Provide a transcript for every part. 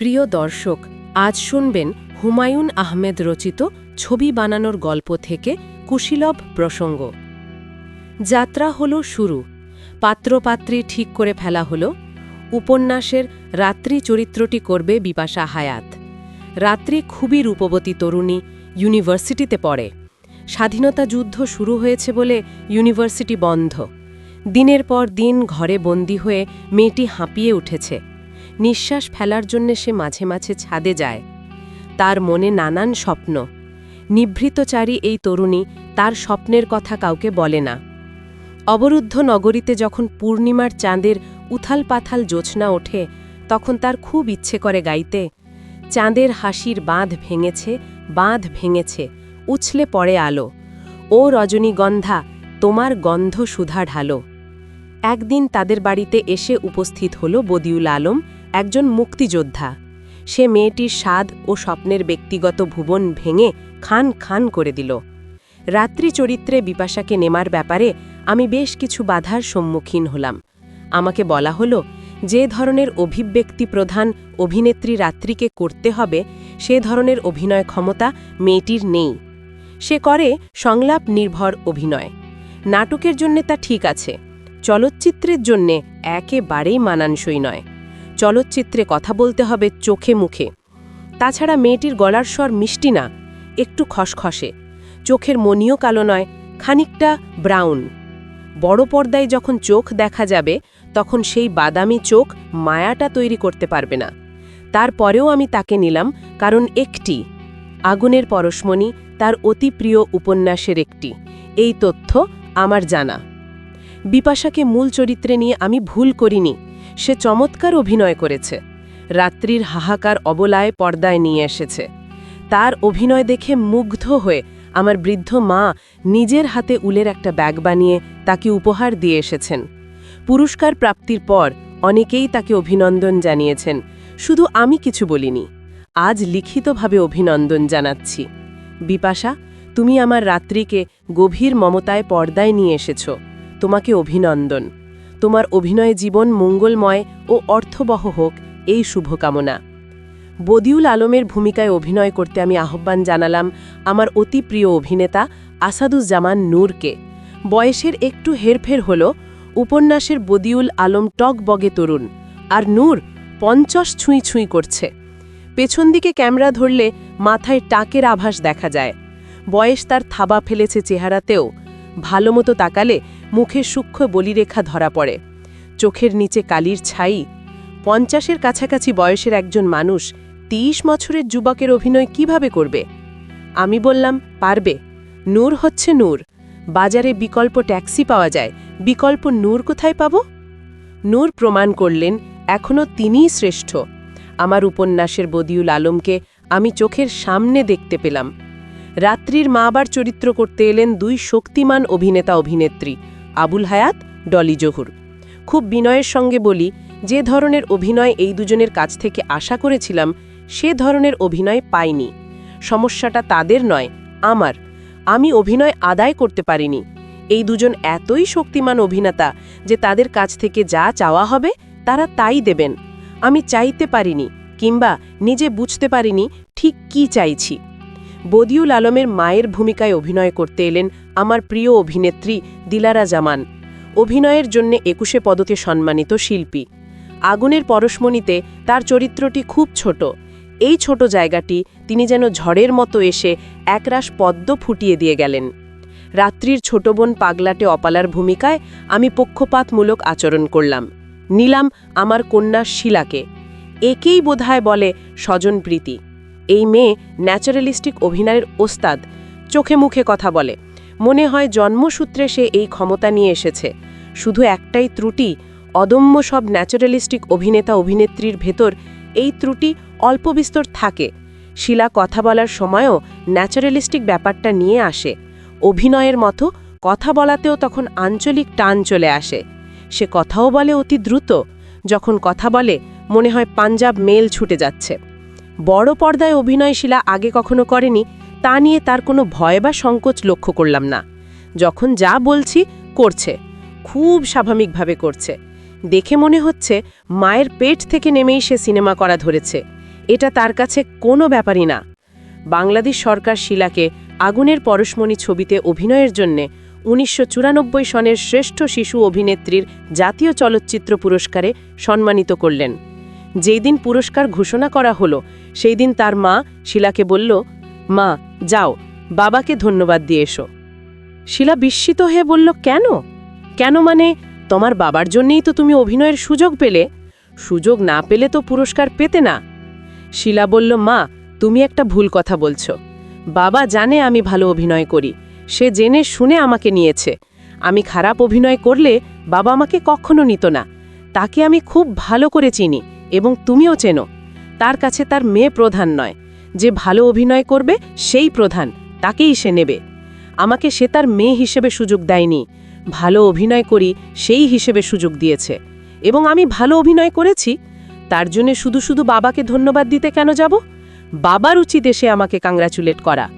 প্রিয় দর্শক, আজ শুনবেন হুমায়ুন আহমেদ রচিত ছবি বানানোর গল্প থেকে কুশীলভ প্রসঙ্গ। যাত্রা হল শুরু। পাত্রপাত্রী ঠিক করে ফেলা হল। উপন্যাসের রাত্রি চরিত্রটি করবে বিপাশা হায়াত। রাত্রি খুবই রূপবতী তরুণী ইউনিভার্সিটিতে পড়ে। স্বাধীনতা যুদ্ধ শুরু হয়েছে বলে ইউনিভার্সিটি বন্ধ। দিনের পর দিন ঘরে বন্দি হয়ে মেয়েটি হাঁপিয়ে উঠেছে। নিঃশ্বাস ফেলার জন্যে সে মাঝে মাঝে ছাদে যায়। তার মনে নানান স্বপ্ন। নিভৃতচারী এই তরুণী তার স্বপ্নের কথা কাউকে বলে না। অবরুদ্ধ নগরীতে যখন পূর্ণিমার চাঁদের উথাল পাথাল জোছনা ওঠে, তখন তার খুব ইচ্ছে করে গাইতে। চাঁদের হাসির বাঁধ ভেঙেছে বাঁধ ভেঙেছে, উছলে পড়ে আলো। ও রজনীগন্ধা, তোমার গন্ধ সুধা ঢালো একদিন তাদের বাড়িতে এসে উপস্থিত হল বদিউল আলম একজন মুক্তিযোদ্ধা। সে মেয়েটির স্বাদ ও স্বপ্নের ব্যক্তিগত ভুবন ভেঙে খান খান করে দিল। রাত্রি চরিত্রে বিপাশাকে নেমার ব্যাপারে আমি বেশ কিছু বাধার সম্মুখীন হলাম। আমাকে বলা হলো, যে ধরনের অভিব্যক্তি প্রধান অভিনেত্রী রাত্রিকে করতে হবে, সে ধরনের অভিনয় ক্ষমতা মেয়েটির নেই। সে করে সংলাপ নির্ভর অভিনয়। নাটকের জন্যে তা ঠিক আছে, চলচ্চিত্রের জন্যে একেবারেই মানানসই নয়। চলচ্চিত্রে কথা বলতে হবে চোখে মুখে। তাছাড়া মেয়েটির গলার স্বর মিষ্টি না, একটু খসখসে। চোখের মনিও কালো নয়, খানিকটা ব্রাউন। বড় পর্দায় যখন চোখ দেখা যাবে, তখন সেই বাদামি চোখ মায়াটা তৈরি করতে পারবে না। তারপরেও আমি তাকে নিলাম কারণ একটি, আগুনের পরশমণি, তার অতি প্রিয় উপন্যাসের একটি। এই তথ্য আমার জানা। বিপাশাকে মূল চরিত্রে নিয়ে আমি ভুল করিনি। সে চমৎকার অভিনয় করেছে। রাত্রির হাহাকার অবলায় পর্দায় নিয়ে এসেছে। তার অভিনয় দেখে মুগ্ধ হয়ে আমার বৃদ্ধ মা নিজের হাতে উলের একটা ব্যাগ বানিয়ে তাকে উপহার দিয়ে এসেছেন। পুরস্কার প্রাপ্তির পর অনেকেই তাকে অভিনন্দন জানিয়েছেন। শুধু আমি কিছু বলিনি, আজ লিখিতভাবে অভিনন্দন জানাচ্ছি। বিপাশা, তুমি আমার রাত্রিকে গভীর মমতায় পর্দায় নিয়ে এসেছ। তোমাকে অভিনন্দন। তোমার অভিনয় জীবন মঙ্গলময় ও অর্থবহ হোক, এই শুভকামনা। বদিউল আলমের ভূমিকায় অভিনয় করতে আমি আহ্বান জানালাম আমার অতি প্রিয় অভিনেতা আসাদুজ্জামান নূরকে। বয়সের একটু হেরফের হল উপন্যাসের বদিউল আলম টক বগে তরুণ, আর নূর পঞ্চশ ছুঁই ছুঁই করছে। পেছন দিকে ক্যামেরা ধরলে মাথায় টাকের আভাস দেখা যায়। বয়স তার থাবা ফেলেছে চেহারাতেও ভালোমতো তাকালে মুখে সূক্ষ্ম বলিরেখা ধরা পড়ে। চোখের নিচে কালির ছাই। পঞ্চাশের কাছাকাছি বয়সের একজন মানুষ তিরিশ বছরের যুবকের অভিনয় কীভাবে করবে? আমি বললাম, পারবে। নূর হচ্ছে নূর। বাজারে বিকল্প ট্যাক্সি পাওয়া যায়। বিকল্প নূর কোথায় পাব? নূর প্রমাণ করলেন এখনও তিনিই শ্রেষ্ঠ। আমার উপন্যাসের বদিউল আলমকে আমি চোখের সামনে দেখতে পেলাম। রাত্রির মা আবার চরিত্র করতে এলেন দুই শক্তিমান অভিনেতা অভিনেত্রী আবুল হায়াত, ডলি জহুর। খুব বিনয়ের সঙ্গে বলি, যে ধরনের অভিনয় এই দুজনের কাছ থেকে আশা করেছিলাম, সে ধরনের অভিনয় পাইনি। সমস্যাটা তাদের নয়, আমার। আমি অভিনয় আদায় করতে পারিনি। এই দুজন এতই শক্তিমান অভিনেতা যে তাদের কাছ থেকে যা চাওয়া হবে, তারা তাই দেবেন। আমি চাইতে পারিনি, কিংবা নিজে বুঝতে পারিনি ঠিক কি চাইছি। বদিউল আলমের মায়ের ভূমিকায় অভিনয় করতে এলেন আমার প্রিয় অভিনেত্রী দিলারা জামান। অভিনয়ের জন্য একুশে পদকে সম্মানিত শিল্পী। আগুনের পরশমণিতে তার চরিত্রটি খুব ছোট। এই ছোট জায়গাটি তিনি যেন ঝড়ের মতো এসে একরাশ পদ্ম ফুটিয়ে দিয়ে গেলেন। রাত্রির ছোট বোন পাগলাটে অপালার ভূমিকায় আমি পক্ষপাতমূলক আচরণ করলাম। নিলাম আমার কন্যা শিলাকে। একেই বোধহয় বলে স্বজনপ্রীতি এই মেয়ে ন্যাচারালিস্টিক অভিনয়ের ওস্তাদ। চোখে মুখে কথা বলে। মনে হয় জন্মসূত্রে সে এই ক্ষমতা নিয়ে এসেছে। শুধু একটাই ত্রুটি, অদম্য সব ন্যাচারালিস্টিক অভিনেতা অভিনেত্রীর ভেতর এই ত্রুটি অল্প বিস্তর থাকে। শিলা কথা বলার সময়ও ন্যাচারালিস্টিক ব্যাপারটা নিয়ে আসে। অভিনয়ের মতো কথা বলাতেও তখন আঞ্চলিক টান চলে আসে। সে কথাও বলে অতি দ্রুত, যখন কথা বলে মনে হয় পাঞ্জাব মেল ছুটে যাচ্ছে। বড় পর্দায় অভিনয় শিলা আগে কখনো করেনি তা নিয়ে তার কোনো ভয় বা সংকোচ লক্ষ্য করলাম না। যখন যা বলছি, করছে। খুব স্বাভাবিকভাবে করছে। দেখে মনে হচ্ছে মায়ের পেট থেকে নেমেই সে সিনেমা করা ধরেছে। এটা তার কাছে কোনো ব্যাপারই না। বাংলাদেশ সরকার শিলাকে আগুনের পরশমণি ছবিতে অভিনয়ের জন্যে উনিশশো চুরানব্বই সনের শ্রেষ্ঠ শিশু অভিনেত্রীর জাতীয় চলচ্চিত্র পুরস্কারে সম্মানিত করলেন। যেই দিন পুরস্কার ঘোষণা করা হলো, সেই দিন তার মা শিলাকে বলল মা, যাও, বাবাকে ধন্যবাদ দিয়ে এসো। শিলা বিস্মিত হয়ে বলল, কেন? কেন মানে তোমার বাবার জন্যেই তো তুমি অভিনয়ের সুযোগ পেলে। সুযোগ না পেলে তো পুরস্কার পেতে না। শিলা বলল, মা, তুমি একটা ভুল কথা বলছো। বাবা জানে আমি ভালো অভিনয় করি। সে জেনে শুনে আমাকে নিয়েছে। আমি খারাপ অভিনয় করলে বাবা আমাকে কখনো নিত না। তাকে আমি খুব ভালো করে চিনি এবং তুমিও চেনো। তার কাছে তার মেয়ে প্রধান নয়। যে ভালো অভিনয় করবে, সেই প্রধান, তাকেই সে নেবে। আমাকে সে তার মেয়ে হিসেবে সুযোগ দেয়নি। ভালো অভিনয় করি, সেই হিসেবে সুযোগ দিয়েছে। এবং আমি ভালো অভিনয় করেছি, তার জন্য শুধু শুধু বাবাকে ধন্যবাদ দিতে কেন যাব? বাবার উচিত এসে আমাকে কাংগ্রাচুলেট করা।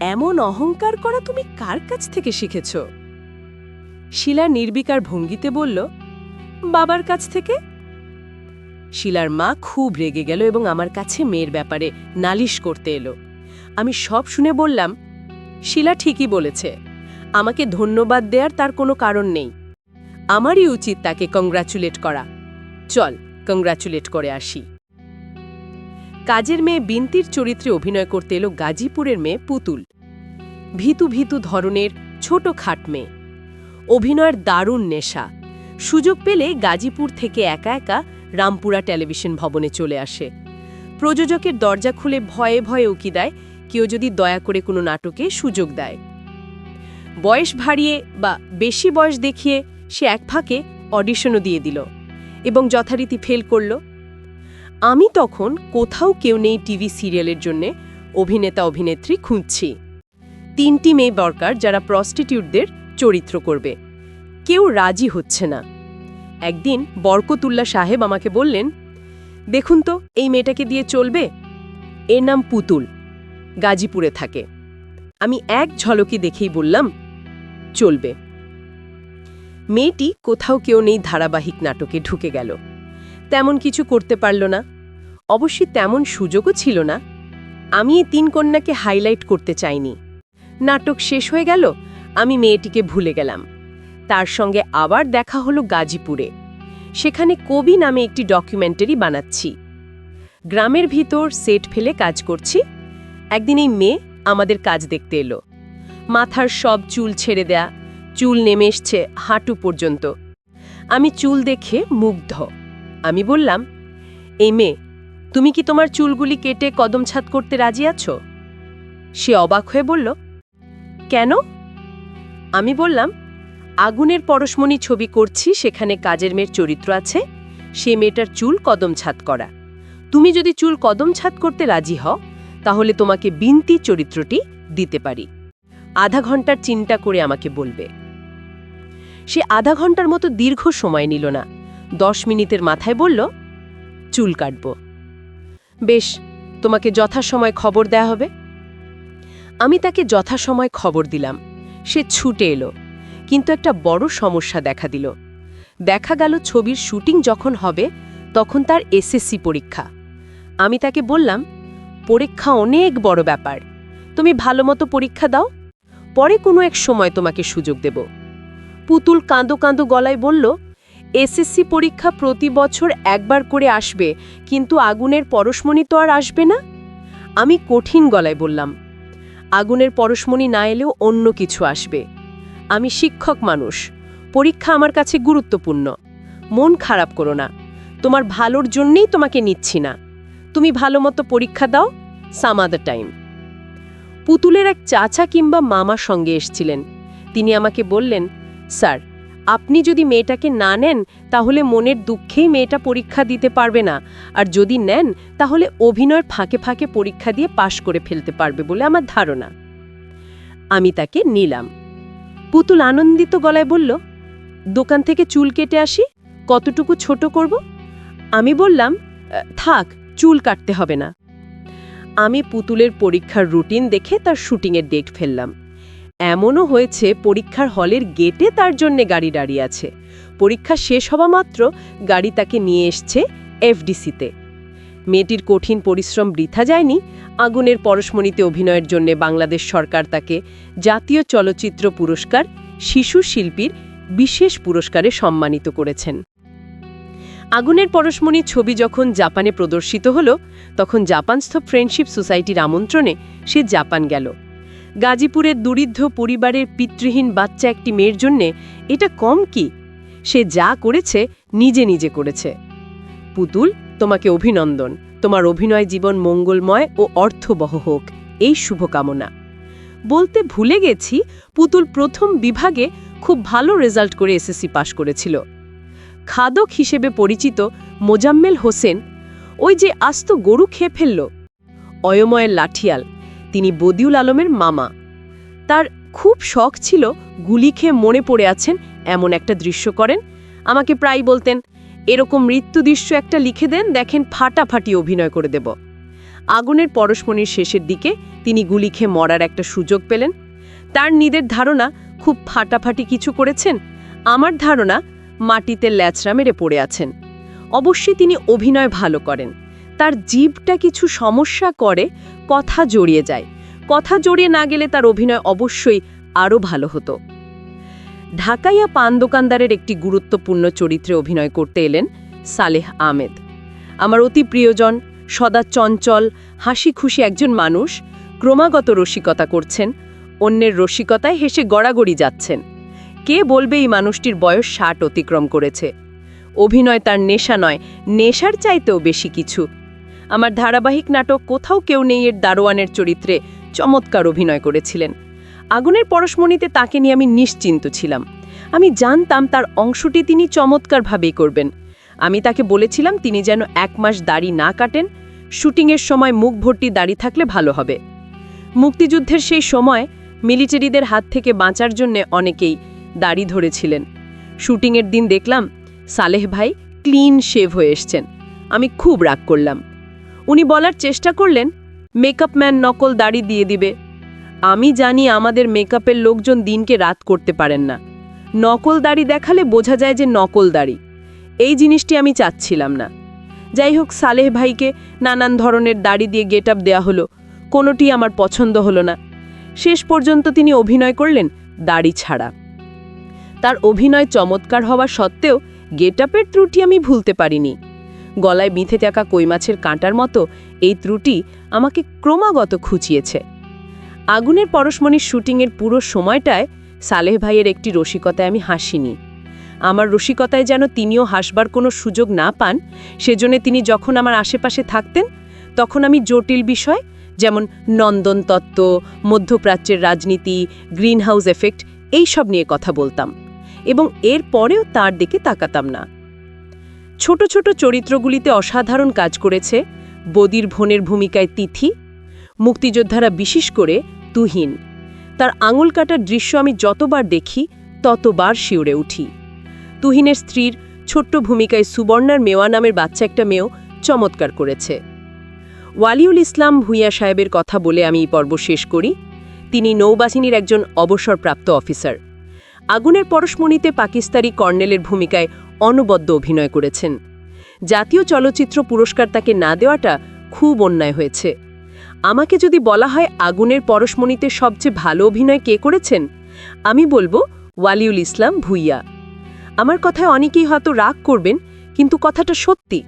এমন অহংকার করা তুমি কার কাছ থেকে শিখেছ? শিলা নির্বিকার ভঙ্গিতে বলল, বাবার কাছ থেকে? শিলার মা খুব রেগে গেল এবং আমার কাছে মেয়ের ব্যাপারে নালিশ করতে এলো। আমি সব শুনে বললাম, শিলা ঠিকই বলেছে। আমাকে ধন্যবাদ দেওয়ার তার কোনো কারণ নেই। আমারই উচিত তাকে কংগ্রাচুলেট করা। চল কংগ্রাচুলেট করে আসি। কাজের মেয়ে বিন্তির চরিত্রে অভিনয় করতে এলো গাজীপুরের মেয়ে পুতুল। ভীতু ভীতু ধরনের ছোট খাট মেয়ে। অভিনয়ের দারুণ নেশা। সুযোগ পেলে গাজীপুর থেকে একা একা রামপুরা টেলিভিশন ভবনে চলে আসে। প্রযোজকের দরজা খুলে ভয়ে ভয়ে উকি দেয়, কেউ যদি দয়া করে কোনো নাটকে সুযোগ দেয়। বয়স ভারিয়ে বা বেশি বয়স দেখিয়ে সে এক ফাঁকে অডিশনও দিয়ে দিল এবং যথারীতি ফেল করল। আমি তখন কোথাও কেউ নেই টিভি সিরিয়ালের জন্যে অভিনেতা অভিনেত্রী খুঁজছি। তিনটি মেয়ে দরকার যারা প্রস্টিটিউটদের চরিত্র করবে। কেউ রাজি হচ্ছে না। একদিন বরকতুল্লা সাহেব আমাকে বললেন, দেখুন তো, এই মেয়েটাকে দিয়ে চলবে? এর নাম পুতুল, গাজীপুরে থাকে। আমি এক ঝলকে দেখেই বললাম, চলবে। মেয়েটি কোথাও কেউ নেই ধারাবাহিক নাটকে ঢুকে গেল। তেমন কিছু করতে পারল না। অবশ্যই তেমন সুযোগও ছিল না। আমি এই তিন কন্যাকে হাইলাইট করতে চাইনি। নাটক শেষ হয়ে গেল, আমি মেয়েটিকে ভুলে গেলাম। তার সঙ্গে আবার দেখা হলো গাজীপুরে। সেখানে কবি নামে একটি ডকুমেন্টারি বানাচ্ছি। গ্রামের ভিতর সেট ফেলে কাজ করছি। একদিন এই মেয়ে আমাদের কাজ দেখতে এলো। মাথার সব চুল ছেড়ে দেয়া, চুল নেমে এসছে হাঁটু পর্যন্ত। আমি চুল দেখে মুগ্ধ। আমি বললাম, এই মেয়ে, তুমি কি তোমার চুলগুলি কেটে কদম ছাদ করতে রাজি আছো? সে অবাক হয়ে বলল, কেন? আমি বললাম, আগুনের পরশমণি ছবি করছি, সেখানে কাজের মেয়ের চরিত্র আছে, সে মেয়েটার চুল কদম ছাদ করা। তুমি যদি চুল কদম ছাদ করতে রাজি হও, তাহলে তোমাকে বিনতি চরিত্রটি দিতে পারি। আধা ঘণ্টার চিন্তা করে আমাকে বলবে। সে আধা ঘণ্টার মতো দীর্ঘ সময় নিল না। দশ মিনিটের মাথায় বলল, চুল কাটব। বেশ, তোমাকে যথাসময় খবর দেয়া হবে? আমি তাকে যথাসময় খবর দিলাম। সে ছুটে এলো, কিন্তু একটা বড় সমস্যা দেখা দিল। দেখা গেল ছবির শুটিং যখন হবে, তখন তার এসএসসি পরীক্ষা। আমি তাকে বললাম, পরীক্ষা অনেক বড় ব্যাপার। তুমি ভালো মতো পরীক্ষা দাও। পরে কোনো এক সময় তোমাকে সুযোগ দেব। পুতুল কাঁদো কাঁদো গলায় বলল এসএসসি পরীক্ষা প্রতি বছর একবার করে আসবে, কিন্তু আগুনের পরশমণি তো আর আসবে না? আমি কঠিন গলায় বললাম, আগুনের পরশমণি না এলেও অন্য কিছু আসবে। আমি শিক্ষক মানুষ, পরীক্ষা আমার কাছে গুরুত্বপূর্ণ। মন খারাপ করো না, তোমার ভালোর জন্যেই তোমাকে নিচ্ছি না। তুমি ভালো মতো পরীক্ষা দাও, সাম আদার টাইম। পুতুলের এক চাচা কিংবা মামা সঙ্গে এসছিলেন। তিনি আমাকে বললেন, স্যার আপনি যদি মেয়েটাকে না নেন, তাহলে মনের দুঃখেই মেয়েটা পরীক্ষা দিতে পারবে না। আর যদি নেন, তাহলে অভিনয়ের ফাঁকে ফাঁকে পরীক্ষা দিয়ে পাশ করে ফেলতে পারবে বলে আমার ধারণা। আমি তাকে নিলাম। পুতুল আনন্দিত গলায় বলল, দোকান থেকে চুল কেটে আসি? কতটুকু ছোট করব? আমি বললাম থাক, চুল কাটতে হবে না। আমি পুতুলের পরীক্ষার রুটিন দেখে তার শুটিংয়ের ডেট ফেললাম। এমনও হয়েছে, পরীক্ষার হলের গেটে তার জন্যে গাড়ি দাঁড়িয়ে আছে। পরীক্ষা শেষ হওয়া মাত্র গাড়ি তাকে নিয়ে এসছে এফডিসিতে। মেয়েটির কঠিন পরিশ্রম বৃথা যায়নি। আগুনের পরশমণিতে অভিনয়ের জন্য বাংলাদেশ সরকার তাকে জাতীয় চলচ্চিত্র পুরস্কার, শিশু শিল্পীর বিশেষ পুরস্কারে সম্মানিত করেছেন। আগুনের পরশমণি ছবি যখন জাপানে প্রদর্শিত হল, তখন জাপানস্থ ফ্রেন্ডশিপ সোসাইটির আমন্ত্রণে সে জাপান গেল। গাজীপুরের দরিদ্র পরিবারের পিতৃহীন বাচ্চা একটি মেয়ের জন্যে এটা কম কি? সে যা করেছে, নিজে নিজে করেছে। পুতুল, তোমাকে অভিনন্দন। তোমার অভিনয় জীবন মঙ্গলময় ও অর্থবহ হোক। এই শুভকামনা। বলতে ভুলে গেছি, পুতুল প্রথম বিভাগে খুব ভালো রেজাল্ট করে এসএসসি পাশ করেছিল। খাদক হিসেবে পরিচিত মোজাম্মেল হোসেন ওই যে আস্ত গরু খেয়ে ফেলল। অয়ময়ের লাঠিয়াল। তিনি বদিউল আলমের মামা। তার খুব শখ ছিল গুলি খেয়ে মনে পড়ে আছেন এমন একটা দৃশ্য করেন। আমাকে প্রায় বলতেন, এরকম মৃত্যু দৃশ্য একটা লিখে দেন, দেখেন ফাটাফাটি অভিনয় করে দেব। আগুনের পরশমণির শেষের দিকে তিনি গুলি খেয়ে মরার একটা সুযোগ পেলেন। তার নিদের ধারণা, খুব ফাটাফাটি কিছু করেছেন? আমার ধারণা, মাটিতে ল্যাচরা মেরে পড়ে আছেন। অবশ্যই তিনি অভিনয় ভালো করেন। তার জীবটা কিছু সমস্যা করে, কথা জড়িয়ে যায়। কথা জড়িয়ে না গেলে তার অভিনয় অবশ্যই আরও ভালো হতো। ঢাকাইয়া পান দোকানদারের একটি গুরুত্বপূর্ণ চরিত্রে অভিনয় করতে এলেন সালেহ আহমেদ। আমার অতি প্রিয়জন, সদা চঞ্চল হাসি খুশি একজন মানুষ, ক্রমাগত রসিকতা করছেন, অন্যের রসিকতায় হেসে গড়াগড়ি যাচ্ছেন। কে বলবে এই মানুষটির বয়স ষাট অতিক্রম করেছে? অভিনয় তার নেশা নয়, নেশার চাইতেও বেশি কিছু। আমার ধারাবাহিক নাটক কোথাও কেউ নেই এর দারোয়ানের চরিত্রে চমৎকার অভিনয় করেছিলেন। আগুনের পরশমণিতে তাকে নিয়ে আমি নিশ্চিন্ত ছিলাম। আমি জানতাম তার অংশটি তিনি চমৎকারভাবেই করবেন। আমি তাকে বলেছিলাম তিনি যেন এক মাস দাড়ি না কাটেন, শুটিংয়ের সময় মুখ ভর্তি দাড়ি থাকলে ভালো হবে। মুক্তিযুদ্ধের সেই সময় মিলিটারিদের হাত থেকে বাঁচার জন্যে অনেকেই দাড়ি ধরেছিলেন। শুটিংয়ের দিন দেখলাম সালেহ ভাই ক্লিন শেভ হয়ে এসছেন। আমি খুব রাগ করলাম। উনি বলার চেষ্টা করলেন, মেকআপ ম্যান নকল দাড়ি দিয়ে দিবে। আমি জানি আমাদের মেকআপের লোকজন দিনকে রাত করতে পারেন না। নকল দাড়ি দেখালে বোঝা যায় যে নকল দাড়ি। এই জিনিসটি আমি চাচ্ছিলাম না। যাই হোক, সালেহ ভাইকে নানান ধরনের দাড়ি দিয়ে গেট আপ দেওয়া হলো। কোনোটি আমার পছন্দ হলো না। শেষ পর্যন্ত তিনি অভিনয় করলেন দাড়ি ছাড়া। তার অভিনয় চমৎকার হওয়া সত্ত্বেও গেট আপের ত্রুটি আমি ভুলতে পারিনি। গলায় বিঁধে থাকা কই মাছের কাঁটার মতো এই ত্রুটি আমাকে ক্রমাগত খুঁচিয়েছে। আগুনের পরশমণির শুটিংয়ের পুরো সময়টায় সালেহ ভাইয়ের একটি রসিকতায় আমি হাসিনি। আমার রসিকতায় যেন তিনিও হাসবার কোনো সুযোগ না পান, সেজন্য তিনি যখন আমার আশেপাশে থাকতেন, তখন আমি জটিল বিষয় যেমন নন্দন তত্ত্ব, মধ্যপ্রাচ্যের রাজনীতি, গ্রিনহাউস এফেক্ট এই সব নিয়ে কথা বলতাম এবং এর পরেও তার দিকে তাকাতাম না। ছোট ছোট চরিত্রগুলিতে অসাধারণ কাজ করেছে বদির ভনের ভূমিকায় তিথি, মুক্তিযোদ্ধারা বিশেষ করে তুহিন। তার আঙুল কাটার দৃশ্য আমি যতবার দেখি, ততবার শিউরে উঠি। তুহিনের স্ত্রীর ছোট্ট ভূমিকায় সুবর্ণার মেওয়া নামের বাচ্চা একটা মেয়েও চমৎকার করেছে। ওয়ালিউল ইসলাম ভূঁইয়া সাহেবের কথা বলে আমি এই পর্ব শেষ করি। তিনি নৌবাহিনীর একজন অবসরপ্রাপ্ত অফিসার। আগুনের পরশমণিতে পাকিস্তানি কর্নেলের ভূমিকায় অনবদ্য অভিনয় করেছেন। জাতীয় চলচ্চিত্র পুরস্কার তাকে না দেওয়াটা খুব অন্যায় হয়েছে। আমাকে যদি বলা হয় আগুনের পরশমণিতে সবচেয়ে ভালো অভিনয় কে করেছেন, আমি বলব ওয়ালিউল ইসলাম ভুইয়া। আমার কথায় অনেকেই হয়তো রাগ করবেন, কিন্তু কথাটা সত্যি।